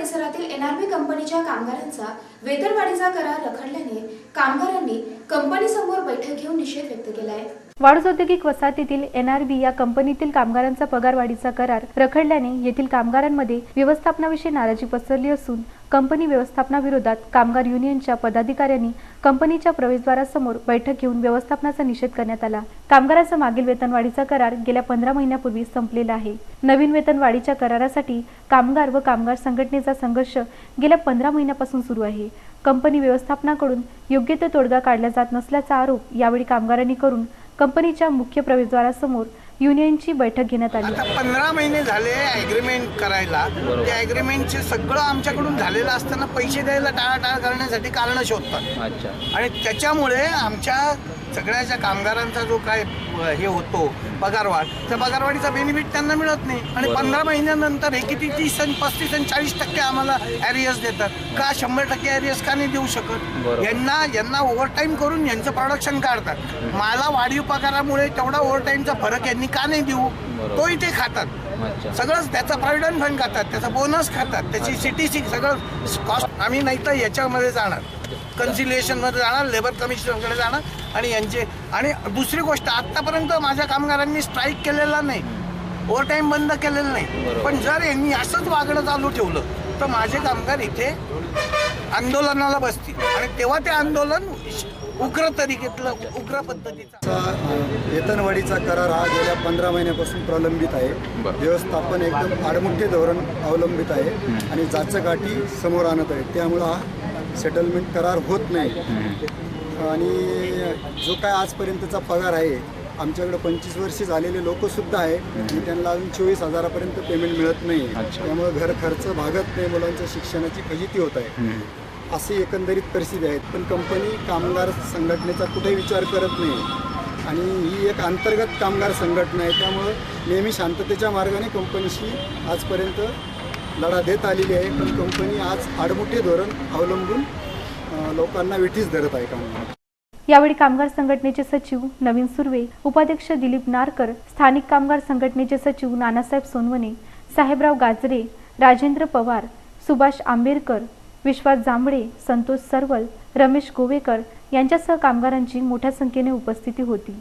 परिसरातील एनआरबी कंपनीच्या कामगारांचा वेतनवाढीचा करार रखडल्याने कामगारांनी कंपनीसमोर बैठक घेऊन निषेध व्यक्त केला आहे वाळूज औद्योगिक वसाहतीतील एनआरबी या कंपनीतील कामगारांचा पगारवाढीचा करार रखडल्याने येथील कामगारांमध्ये व्यवस्थापनाविषयी नाराजी पसरली असून कंपनी व्यवस्थापनाविरोधात कामगार युनियनच्या पदाधिकाऱ्यांनी कंपनीच्या प्रवेशद्वारासमोर बैठक घेऊन व्यवस्थापनाचा निषेध करण्यात आला. कामगारांचा मागील वेतनवाढीचा करार गेल्या पंधरा महिन्यापूर्वी संपलेला आहे. नवीन वेतनवाढीच्या करारासाठी कामगार व कामगार संघटनेचा संघर्ष गेल्या पंधरा महिन्यापासून सुरू आहे. कंपनी व्यवस्थापनाकडून योग्य ते तोडगा काढला जात नसल्याचा आरोप यावेळी कामगारांनी करून कंपनीच्या मुख्य प्रवेशद्वारासमोर युनियनची बैठक घेण्यात आली. आता पंधरा महिने झाले ॲग्रीमेंट करायला. त्या ॲग्रीमेंटचे सगळं आमच्याकडून झालेलं असताना पैसे द्यायला टाळाटाळ करण्यासाठी कारणं शोधतात. अच्छा. आणि त्याच्यामुळे आमच्या सगळ्याच्या कामगारांचा जो काय हे होतो पगारवाढ त्या पगारवाढीचा बेनिफिट त्यांना मिळत नाही. आणि. पंधरा महिन्यानंतर हे किती तीस आणि पस्तीस आणि चाळीस टक्के आम्हाला ॲरियस देतात. का शंभर टक्के ॲरियस का नाही देऊ शकत. यांना यांना ओव्हरटाईम करून यांचं प्रोडक्शन काढतात. मला वाढीव पगारामुळे तेवढा ओव्हरटाईमचा फरक यांनी का नाही देऊ. तोही ते खातात. सगळंच त्याचा प्रॉव्हिडंट फंड खातात त्याचा बोनस खातात. त्याची सिटी सी सगळं कॉस्ट आम्ही नाही तर याच्यामध्ये जाणार. कन्सिलिएशनमध्ये जाणार लेबर कमिशनकडे जाणार. आणि यांचे आणि दुसरी गोष्ट आत्तापर्यंत माझ्या कामगारांनी स्ट्राईक केलेला नाही. ओव्हर टाईम बंद केलेलं नाही. पण जर यांनी असंच वागणं चालू ठेवलं तर माझे कामगार इथे आंदोलनाला बसतील. आणि तेव्हा ते आंदोलन उग्र तरीकेतलं उग्र पद्धतीचं. वेतनवाढीचा करार हा गेल्या पंधरा महिन्यापासून प्रलंबित आहे. व्यवस्थापन एकदम आडमुठे धोरण अवलंबित आहे आणि जाचं गाठी समोर आणत आहे. त्यामुळं हा सेटलमेंट करार होत नाही. आणि जो काय आजपर्यंतचा पगार आहे आमच्याकडे पंचवीस वर्षे झालेले लोकसुद्धा आहे आणि त्यांना अजून चोवीस हजारापर्यंत पेमेंट मिळत नाही. त्यामुळे घर खर्च भागत नाही मुलांच्या शिक्षणाची फजिती होत आहे. अशी एकंदरीत परिस्थिती आहे पण कंपनी कामगार संघटनेचा कुठेही विचार करत नाही. आणि ही एक अंतर्गत कामगार संघटना आहे. त्यामुळं नेहमी शांततेच्या मार्गाने कंपनीशी आजपर्यंत लढा देत आलेली आहे. पण कंपनी आज आडमुठे धोरण अवलंबून लोकांना विठीच धरत आहे कामगार. यावेळी कामगार संघटनेचे सचिव नवीन सुर्वे उपाध्यक्ष दिलीप नारकर स्थानिक कामगार संघटनेचे सचिव नानासाहेब सोनवणे साहेबराव गाजरे राजेंद्र पवार सुभाष आंबेडकर विश्वास जांभळे संतोष सरवल रमेश गोवेकर यांच्यासह कामगारांची मोठ्या संख्येने उपस्थिती होती.